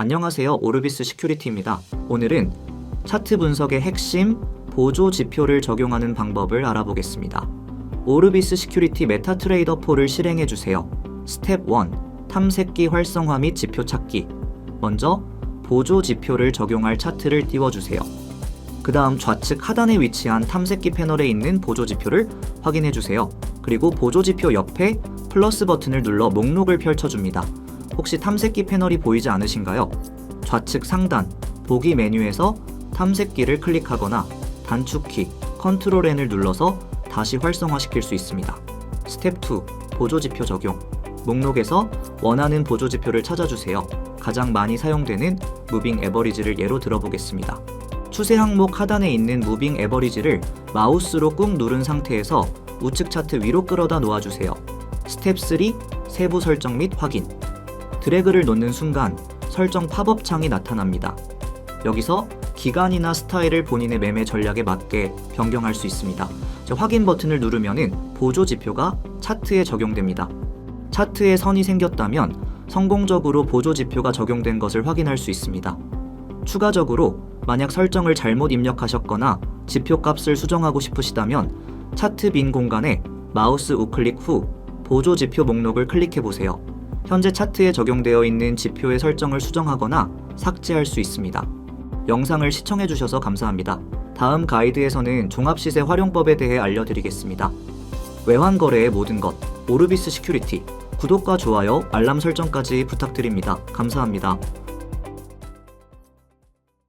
안녕하세요. 오르비스 시큐리티입니다. 오늘은 차트 분석의 핵심 보조 지표를 적용하는 방법을 알아보겠습니다. 오르비스 시큐리티 메타트레이더 4를 실행해 주세요. 스텝 1. 탐색기 활성화 및 지표 찾기. 먼저 보조 지표를 적용할 차트를 띄워 주세요. 그 다음 좌측 하단에 위치한 탐색기 패널에 있는 보조 지표를 확인해 주세요. 그리고 보조 지표 옆에 플러스 버튼을 눌러 목록을 펼쳐줍니다. 혹시 탐색기 패널이 보이지 않으신가요? 좌측 상단 보기 메뉴에서 탐색기를 클릭하거나 단축키 컨트롤 N을 눌러서 다시 활성화시킬 수 있습니다. 스텝 2 보조 지표 적용 목록에서 원하는 보조 지표를 찾아주세요. 가장 많이 사용되는 무빙 에버리지를 예로 들어보겠습니다. 추세 항목 하단에 있는 무빙 에버리지를 마우스로 꾹 누른 상태에서 우측 차트 위로 끌어다 놓아주세요. 스텝 3 세부 설정 및 확인 드래그를 놓는 순간 설정 팝업 창이 나타납니다. 여기서 기간이나 스타일을 본인의 매매 전략에 맞게 변경할 수 있습니다. 확인 버튼을 누르면은 보조 지표가 차트에 적용됩니다. 차트에 선이 생겼다면 성공적으로 보조 지표가 적용된 것을 확인할 수 있습니다. 추가적으로 만약 설정을 잘못 입력하셨거나 지표 값을 수정하고 싶으시다면 차트 빈 공간에 마우스 우클릭 후 보조 지표 목록을 클릭해 보세요. 현재 차트에 적용되어 있는 지표의 설정을 수정하거나 삭제할 수 있습니다. 영상을 시청해 주셔서 감사합니다. 다음 가이드에서는 종합시세 활용법에 대해 알려드리겠습니다. 외환 거래의 모든 것 오르비스 시큐리티 구독과 좋아요, 알람 설정까지 부탁드립니다. 감사합니다.